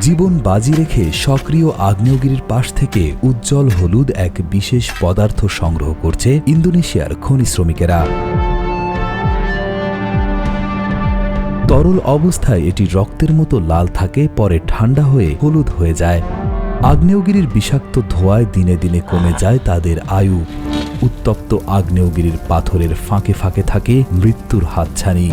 জীবন বাজি রেখে সক্রিয় আগ্নেয়গিরির পাশ থেকে উজ্জ্বল হলুদ এক বিশেষ পদার্থ সংগ্রহ করছে ইন্দোনেশিয়ার খনি শ্রমিকেরা। তরল অবস্থায় এটি রক্তের মতো লাল থাকে, পরে ঠান্ডা হয়ে হলুদ হয়ে যায়। আগ্নেয়গিরির বিষাক্ত ধোঁয়ায় দিনে দিনে কমে যায় তাদের আয়ু। উত্তপ্ত আগ্নেয়গিরির পাথরের ফাঁকে ফাঁকে থাকে মৃত্যুর হাতছানি।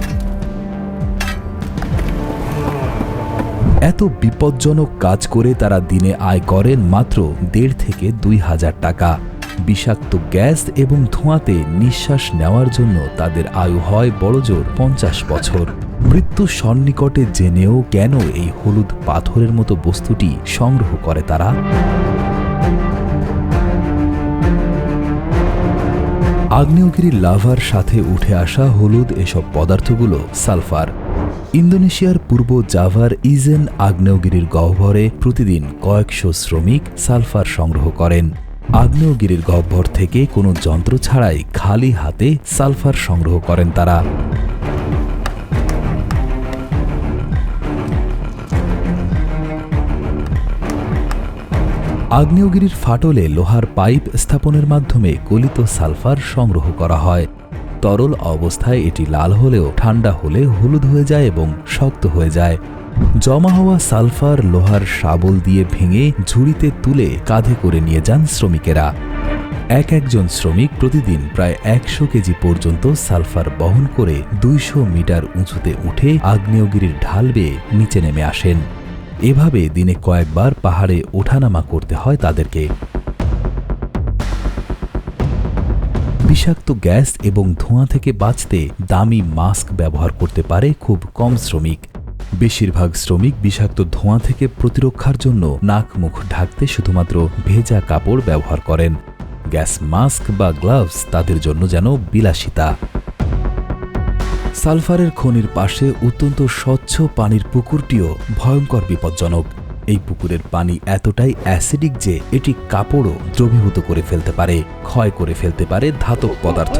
এত বিপজ্জনক কাজ করে তারা দিনে আয় করেন মাত্র দেড় থেকে দুই হাজার টাকা। বিষাক্ত গ্যাস এবং ধোঁয়াতে নিঃশ্বাস নেওয়ার জন্য তাদের আয়ু হয় বড়জোর পঞ্চাশ বছর। মৃত্যু সন্নিকটে জেনেও কেন এই হলুদ পাথরের মতো বস্তুটি সংগ্রহ করে তারা? আগ্নেয়গিরির লাভার সাথে উঠে আসা হলুদ এসব পদার্থগুলো সালফার। ইন্দোনেশিয়ার পূর্ব জাভার ইজেন আগ্নেয়গিরির গহ্বরে প্রতিদিন কয়েকশো শ্রমিক সালফার সংগ্রহ করেন। আগ্নেয়গিরির গহ্বর থেকে কোনো যন্ত্র ছাড়াই খালি হাতে সালফার সংগ্রহ করেন তারা। আগ্নেয়গিরির ফাটলে লোহার পাইপ স্থাপনের মাধ্যমে গলিত সালফার সংগ্রহ করা হয়। তরল অবস্থায় এটি লাল হলেও ঠান্ডা হলে হলুদ হয়ে যায় এবং শক্ত হয়ে যায়। জমা হওয়া সালফার লোহার শাবল দিয়ে ভেঙে ঝুড়িতে তুলে কাঁধে করে নিয়ে যান শ্রমিকেরা। এক একজন শ্রমিক প্রতিদিন প্রায় একশো কেজি পর্যন্ত সালফার বহন করে দুইশো মিটার উঁচুতে উঠে আগ্নেয়গিরির ঢাল বেয়ে নিচে নেমে আসেন। এভাবে দিনে কয়েকবার পাহাড়ে ওঠানামা করতে হয় তাদেরকে। বিষাক্ত গ্যাস এবং ধোঁয়া থেকে বাঁচতে দামি মাস্ক ব্যবহার করতে পারে খুব কম শ্রমিক। বেশিরভাগ শ্রমিক বিষাক্ত ধোঁয়া থেকে প্রতিরক্ষার জন্য নাক মুখ ঢাকতে শুধুমাত্র ভেজা কাপড় ব্যবহার করেন। গ্যাস মাস্ক বা গ্লাভস তাদের জন্য যেন বিলাসিতা। সালফারের খনির পাশে অত্যন্ত স্বচ্ছ পানির পুকুরটিও ভয়ঙ্কর বিপজ্জনক। এই পুকুরের পানি এতটাই অ্যাসিডিক যে এটি কাপড়ও দ্রবীভূত করে ফেলতে পারে, ক্ষয় করে ফেলতে পারে ধাতব পদার্থ।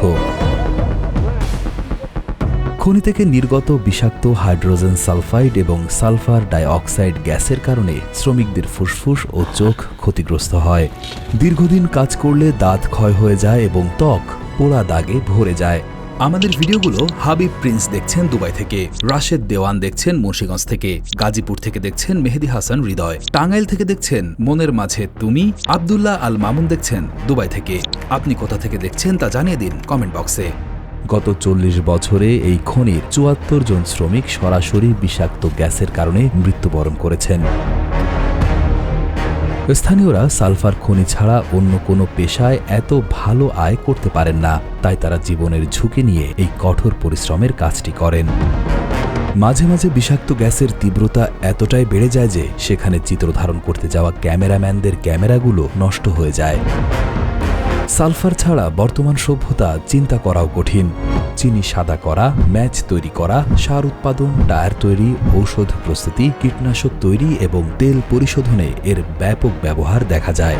খনি থেকে নির্গত বিষাক্ত হাইড্রোজেন সালফাইড এবং সালফার ডাইঅক্সাইড গ্যাসের কারণে শ্রমিকদের ফুসফুস ও চোখ ক্ষতিগ্রস্ত হয়। দীর্ঘদিন কাজ করলে দাঁত ক্ষয় হয়ে যায় এবং ত্বক পোড়া দাগে ভরে যায়। আমাদের ভিডিওগুলো হাবিব প্রিন্স দেখছেন দুবাই থেকে, রাশেদ দেওয়ান দেখছেন মুন্সিগঞ্জ থেকে, গাজীপুর থেকে দেখছেন মেহেদি হাসান হৃদয়, টাঙ্গাইল থেকে দেখছেন মনের মাঝে তুমি, আবদুল্লাহ আল মামুন দেখছেন দুবাই থেকে। আপনি কোথা থেকে দেখছেন তা জানিয়ে দিন কমেন্ট বক্সে। গত চল্লিশ বছরে এই খনির চুয়াত্তর জন শ্রমিক সরাসরি বিষাক্ত গ্যাসের কারণে মৃত্যুবরণ করেছেন। স্থানীয়রা সালফার খনি ছাড়া অন্য কোনো পেশায় এত ভালো আয় করতে পারেন না। তাই তারা জীবনের ঝুঁকি নিয়ে এই কঠোর পরিশ্রমের কাজটি করেন। মাঝে মাঝে বিষাক্ত গ্যাসের তীব্রতা এতটাই বেড়ে যায় যে সেখানে চিত্র ধারণ করতে যাওয়া ক্যামেরাম্যানদের ক্যামেরাগুলো নষ্ট হয়ে যায়। সালফার ছাড়া বর্তমান সভ্যতা চিন্তা করাও কঠিন। চিনি সাদা করা, ম্যাচ তৈরি করা, সার উৎপাদন, টায়ার তৈরি, ঔষধ প্রস্তুতি, কীটনাশক তৈরি এবং তেল পরিশোধনে এর ব্যাপক ব্যবহার দেখা যায়।